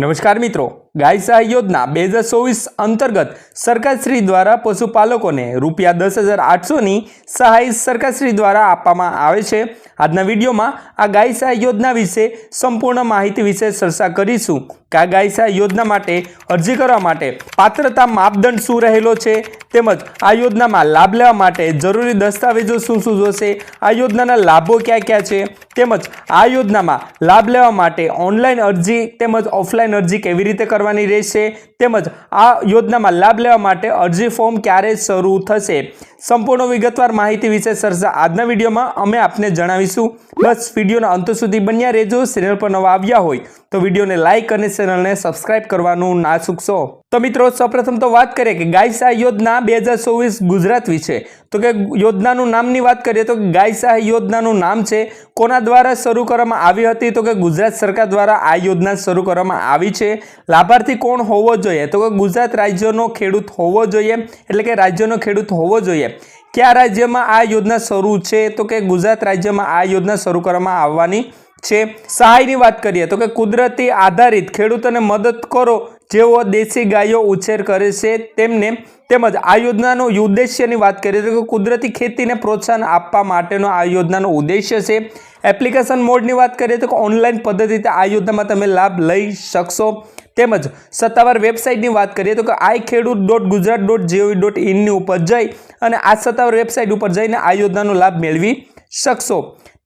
નમસ્કાર મિત્રો, ગાય સહાય યોજના બે હજાર ચોવીસ અંતર્ગત સરકારશ્રી દ્વારા પશુપાલકોને રૂપિયા દસ હજાર આઠસોની સહાય સરકારશ્રી દ્વારા આપવામાં આવે છે. આજના વિડીયોમાં આ ગાય સહાય યોજના વિશે સંપૂર્ણ માહિતી વિશે ચર્ચા કરીશું. કે આ ગાય સહાય યોજના માટે અરજી કરવા માટે પાત્રતા માપદંડ શું રહેલો છે? તેમજ આ યોજનામાં લાભ લેવા માટે જરૂરી દસ્તાવેજો શું શું જોશે, આ યોજનાના લાભો ક્યાં ક્યાં છે, તેમજ આ યોજનામાં લાભ લેવા માટે ઓનલાઈન અરજી તેમજ ઓફલાઈન અરજી કેવી રીતે કરવાની રહેશે, તેમજ આ યોજનામાં લાભ લેવા માટે અરજી ફોર્મ ક્યારે શરૂ થશે. સંપૂર્ણ વિગતવાર માહિતી વિશે સરસા આજના વિડીયોમાં અમે આપને જણાવીશું. બસ વિડીયોના અંત સુધી બન્યા રહેજો, ચેનલ પર નવા આવ્યા હોય તો વિડીયોને લાઇક અને ચેનલને સબસ્ક્રાઇબ કરવાનું ના ચૂકશો. તો મિત્રો, સૌપ્રથમ તો વાત કરીએ કે ગાય સહાય યોજના બે હજાર ચોવીસ ગુજરાત વિશે? તો કે યોજનાનું નામની વાત કરીએ તો ગાય સહાય યોજનાનું નામ છે. કોના દ્વારા શરૂ કરવામાં આવી હતી? તો કે ગુજરાત સરકાર દ્વારા આ યોજના શરૂ કરવામાં આવી છે. લાભાર્થી કોણ હોવો જોઈએ? તો કે ગુજરાત રાજ્યનો ખેડૂત હોવો જોઈએ, એટલે કે રાજ્યનો ખેડૂત હોવો જોઈએ. કયા રાજ્યમાં આ યોજના શરૂ છે? તો કે ગુજરાત રાજ્યમાં આ યોજના શરૂ કરવામાં આવવાની છે. સહાયની વાત કરીએ તો કે કુદરતી આધારિત ખેડૂતોને મદદ કરો. જેઓ દેશી ગાયો ઉછેર કરે છે, તેમને તેમજ આ યોજનાનો ઉદ્દેશ્યની વાત કરીએ તો કુદરતી ખેતીને પ્રોત્સાહન આપવા માટેનો આ યોજનાનો ઉદ્દેશ્ય છે. એપ્લિકેશન મોડની વાત કરીએ તો ઓનલાઈન પદ્ધતિથી આ યોજનામાં તમે લાભ લઈ શકશો. તેમજ સત્તાવાર વેબસાઇટની વાત કરીએ તો કે I Khedut dot Gujarat dot gov dot ઇનની ઉપર જઈ અને આ સત્તાવાર વેબસાઇટ ઉપર જઈને આ યોજનાનો લાભ મેળવી શકશો.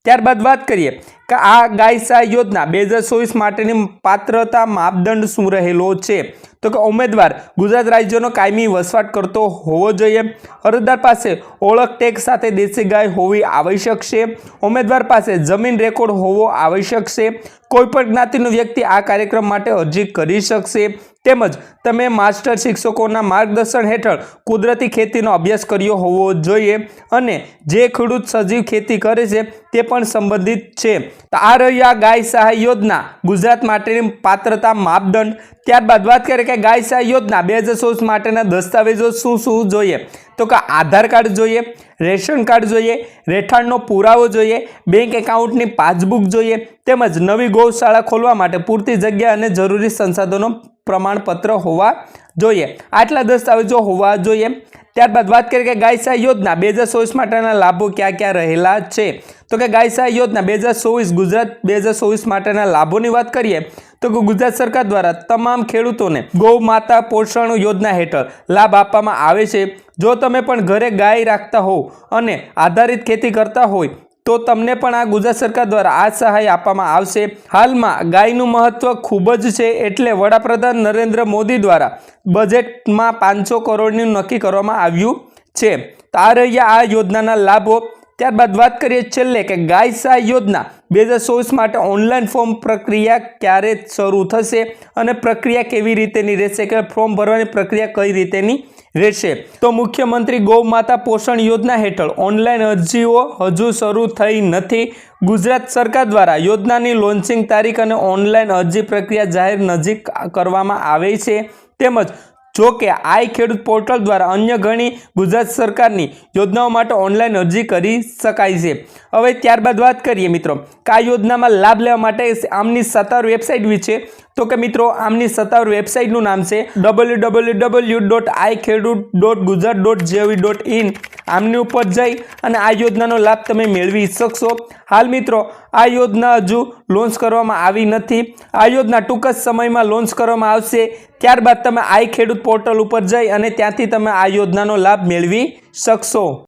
ત્યારબાદ વાત કરીએ કે આ ગાય સહાય યોજના બે હજાર ચોવીસ માટેની પાત્રતા માપદંડ શું રહેલો છે? તો કે ઉમેદવાર ગુજરાત રાજ્યનો કાયમી વસવાટ કરતો હોવો જોઈએ. અરજદાર પાસે ઓળખ ટેગ સાથે દેશી ગાય હોવી આવશ્યક છે. ઉમેદવાર પાસે જમીન રેકોર્ડ હોવો આવશ્યક છે. કોઈપણ જ્ઞાતિનો વ્યક્તિ આ કાર્યક્રમ માટે અરજી કરી શકશે. તેમજ તમે માસ્ટર શિક્ષકોના માર્ગદર્શન હેઠળ કુદરતી ખેતીનો અભ્યાસ કર્યો હોવો જોઈએ. અને જે ખેડૂત સજીવ ખેતી કરે છે, તે પણ સંબંધિત છે. તો આ રહી ગાય સહાય યોજના. ગુજરાત માટેની પાત્રતા માપદંડ. ત્યારબાદ વાત કરીએ કે ગાય સહાય યોજના બે હજાર માટેના દસ્તાવેજો શું શું જોઈએ? તો કે આધાર કાર્ડ જોઈએ, રેશન કાર્ડ જોઈએ, રહેઠાણનો પુરાવો જોઈએ, બેંક એકાઉન્ટની પાસબુક જોઈએ, તેમજ નવી ગૌશાળા ખોલવા માટે પૂરતી જગ્યા અને જરૂરી સંસાધનો પ્રમાણપત્ર હોવા જોઈએ. આટલા દસ્તાવેજો હોવા જોઈએ. ત્યારબાદ વાત કરીએ કે ગાય સહાય યોજના બે હજાર ચોવીસ માટેના લાભો ક્યાં ક્યાં રહેલા છે? તો કે ગાય સહાય યોજના બે હજાર ચોવીસ ગુજરાત બે હજાર માટેના લાભોની વાત કરીએ, તો કે ગુજરાત સરકાર દ્વારા તમામ ખેડૂતોને ગૌ માતા પોષણ યોજના હેઠળ લાભ આપવામાં આવે છે. જો તમે પણ ઘરે ગાય રાખતા હોવ અને આધારિત ખેતી કરતા હોય, તો તમને પણ આ ગુજરાત સરકાર દ્વારા આ સહાય આપવામાં આવશે. હાલમાં ગાયનું મહત્વ ખૂબ જ છે એટલે વડાપ્રધાન નરેન્દ્ર મોદી દ્વારા બજેટમાં પાંચસો કરોડનું નક્કી કરવામાં આવ્યું છે. તો આ રહ્યા આ યોજનાના લાભો. ત્યારબાદ વાત કરીએ છેલ્લે કે ગાય સહાય યોજના બે હજાર ચોવીસ માટે ઓનલાઈન ફોર્મ પ્રક્રિયા ક્યારે શરૂ થશે અને પ્રક્રિયા કેવી રીતેની રહેશે કે ફોર્મ ભરવાની પ્રક્રિયા કઈ રીતેની રહેશે? તો મુખ્યમંત્રી ગૌ માતા પોષણ યોજના હેઠળ ઓનલાઈન અરજીઓ હજુ શરૂ થઈ નથી. ગુજરાત સરકાર દ્વારા યોજનાની લોન્ચિંગ તારીખ અને ઓનલાઈન અરજી પ્રક્રિયા જાહેર નજીક કરવામાં આવે છે. તેમજ જો કે આઈ ખેડૂત પોર્ટલ દ્વારા અન્ય ઘણી ગુજરાત સરકારની યોજનાઓ માટે ઓનલાઈન અરજી કરી શકાય છે. હવે ત્યારબાદ વાત કરીએ મિત્રો, કા યોજનામાં લાભ લેવા માટે આમની સત્તાવાર વેબસાઇટ વિશે તો કે મિત્રો, આમની સત્તાવાર વેબસાઇટનું નામ છે W W W dot I Khedut dot Gujarat dot gov dot in આમની ઉપર જઈ અને આ યોજનાનો લાભ તમે મેળવી શકશો. હાલ મિત્રો, આ યોજના હજુ લોન્ચ કરવામાં આવી નથી. આ યોજના ટૂંક જ સમયમાં લોન્ચ કરવામાં આવશે. ત્યારબાદ તમે આઈ ખેડૂત પોર્ટલ ઉપર જઈ અને ત્યાંથી તમે આ યોજનાનો લાભ મેળવી શકશો.